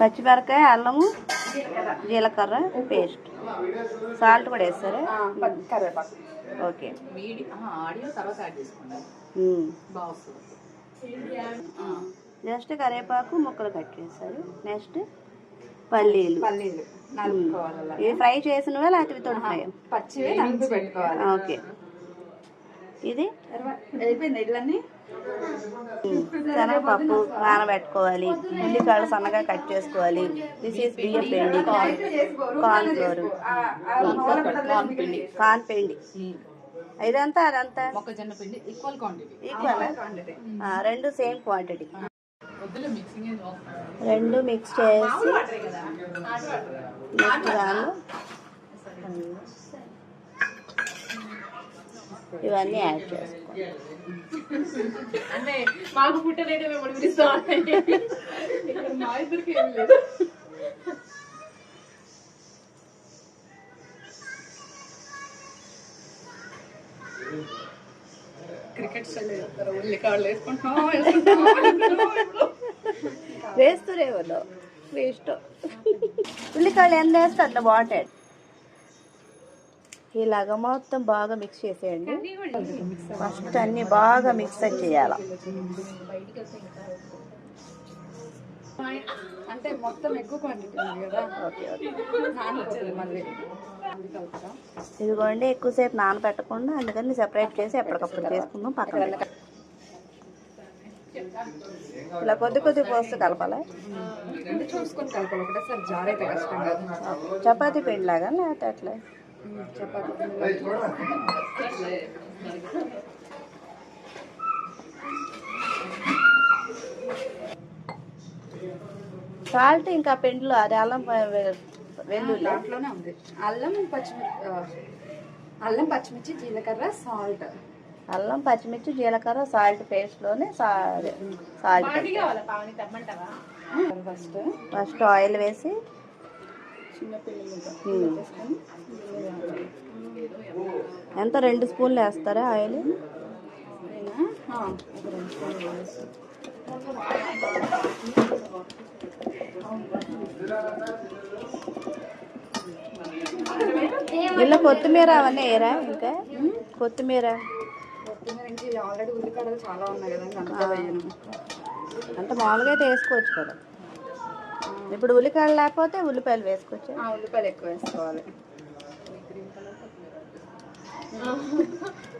పచ్చిమిరకాయ అల్లము జీలకర్ర పేస్ట్. సాల్ట్ కూడా వేస్తారా? ఓకే. జస్ట్ కరివేపాకు ముక్కలు కట్ చేస్తారు. నెక్స్ట్ పల్లీలు. ఇవి ఫ్రై చేసినవా లేకపోతే తొడి ఫ్రై? పచ్చివే నలుపు పెట్టుకోవాలి ఓకే. ఇది? అయిపోయింది ఇళ్ళన్నీ. శనగపప్పు నానబెట్టుకోవాలి ఉల్లికాయలు సన్నగా కట్ చేసుకోవాలి. దిస్ ఈస్ బియ్యం పిండి. కార్న్ ఫ్లోర్ కార్న్ పిండి. ఇదంతా అదంతా? మొక్కజొన్న పిండి ఈక్వల్ క్వాంటిటీ ఈక్వల్ రెండు సేమ్ క్వాంటిటీ రెండు మిక్స్ చేసి నెక్స్ట్ దానిలో ఇవన్నీ యాడ్ చేసుకోవాలి అంటే మాకు పుట్టలేదే మేము పిలుస్తాం ఇక్కడ మా ఇద్దరికి ఏం లేదు. క్రికెట్ ఉల్లికాడలు వేసుకుంటున్నాం ఇష్టం. ఉల్లికాయలు ఎంత వేస్తే అట్లా బాగుంటాయి. ఇలాగ మొత్తం బాగా మిక్స్ చేసేయండి. ఫస్ట్ అన్ని బాగా మిక్స్ చేయాలి. అంటే మొత్తం ఎక్కువ క్వాంటిటీ ఉంది కదా. Okay okay. నానిపోతుంది మళ్ళీ. అది కలుపుతా ఇదిగోండి ఎక్కువసేపు నానబెట్టకుండా అందుకని సెపరేట్ చేసి ఎప్పటికప్పుడు చేసుకుందాం పక్కన. ఇలా కొద్ది కొద్ది పోస్తూ కలపాలి? చూసుకొని కలపాలి ఒకటేసారి జారైతే కష్టం కదా. చపాతీ పిండి లాగా లేకపోతే అట్లా సాల్ట్ ఇంకా పిండిలో అది అల్లం వెల్లుల్లి. దాంట్లోనే ఉంది. అల్లం పచ్చిమిర్చి అల్లం పచ్చిమిర్చి జీలకర్ర సాల్ట్. అల్లం పచ్చిమిర్చి జీలకర్ర సాల్ట్ పేస్ట్లోనే సాల్ట్ ఫస్ట్ ఫస్ట్ ఆయిల్ వేసి. ఎంత? రెండు స్పూన్లు వేస్తారా ఆయిల్. ఇలా కొత్తిమీర అవన్నీ వేయరా ఇంకా? కొత్తిమీర? కొత్తిమీర ఆల్రెడీ ఉల్లిగడ్డలు చాలా ఉన్నాయి కదా అంతా మామూలుగా అయితే వేసుకోవచ్చు కదా. ఇప్పుడు ఉల్లికాయలు లేకపోతే ఉల్లిపాయలు వేసుకోవచ్చు ఉల్లిపాయలు ఎక్కువ వేసుకోవాలి.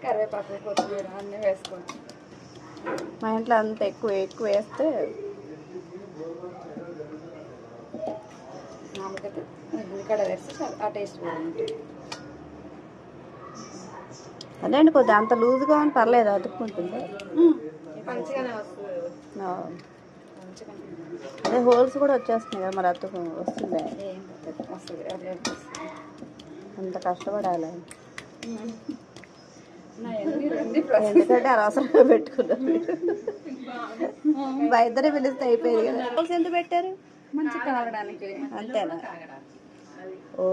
కరివేపాకు కొత్తిమీర అన్నీ వేసుకోవచ్చు మా ఇంట్లో అంత ఎక్కువ ఎక్కువ వేస్తే మామూలుగా ఉల్లిగడ్డ వేస్తే చాలా ఆ టేస్ట్ బాగుంటుంది అదేంటి కొద్దిగా అంత లూజ్గా పర్లేదు అతుక్కుంటుంది. మంచిగానే వస్తుంది. అదే హోల్స్ కూడా వచ్చేస్తున్నాయి కదా మరి అతుకు వస్తుంది? అంత కష్టపడాలి. ఎందుకంటే అనవసరంగా పెట్టుకున్నాం మా ఇద్దరే పిలిస్తే అయిపోయింది కదా. హోల్స్ ఎంత పెట్టారు? మంచి కాగడానికి అంతేనా? ఓ.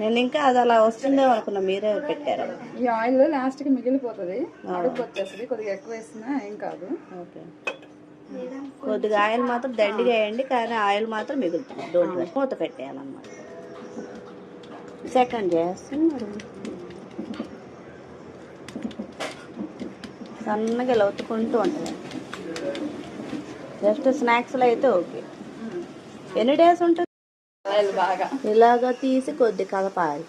నేను ఇంకా అది అలా వస్తుందేమో అనుకున్నా మీరే పెట్టారు? ఈ ఆయిల్ లాస్ట్కి మిగిలిపోతుంది అడుగు వచ్చేస్తుంది కొద్దిగా ఎక్కువ వేసినా ఏం కాదు. ఓకే. కొద్దిగా ఆయిల్ మాత్రం దండిగా వేయండి కానీ ఆయిల్ మాత్రం మిగులుతుంది. వరీ. మూత పెట్టేయాలన్నమాట. సెకండ్ చేస్తున్నాడు. సన్నగా ఇలా ఒత్తుకుంటూ ఉంటుంది జస్ట్ స్నాక్స్లో అయితే ఓకే. ఎన్ని డేస్ ఉంటుంది? ఇలాగ తీసి కొద్ది కలపాలి.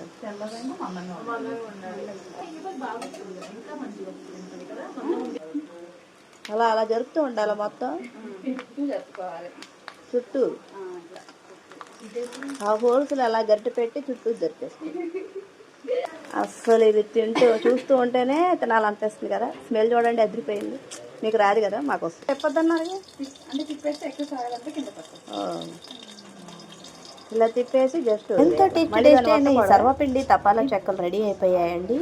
అలా అలా జరుపుతూ ఉండాలి మొత్తం. చుట్టూ. ఆ, ఇట్లా. ఆ హోల్స్ అలా గట్టి పెట్టి చుట్టూ జరిపేస్తుంది అస్సలు ఇది తింటూ చూస్తూ ఉంటేనే తినాలనిపిస్తుంది కదా. స్మెల్ చూడండి అదిరిపోయింది. మీకు రాదు కదా మాకు వస్తుంది. చెప్పొద్దన్నారు అంటే తిప్పేస్తే ఎక్కువ కింద పడుతుంది ఇలా తిప్పేసి జస్ట్ సర్వపిండి తపాలా చెక్కలు రెడీ అయిపోయాయండి.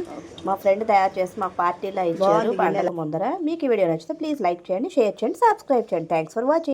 మా ఫ్రెండ్ తయారు చేసి మా పార్టీలో ఇచ్చారు. పండుగ ముందర. మీకు ఈ వీడియో నచ్చితే ప్లీజ్ లైక్ చేయండి షేర్ చేయండి సబ్స్క్రైబ్ చేయండి. Thanks for watching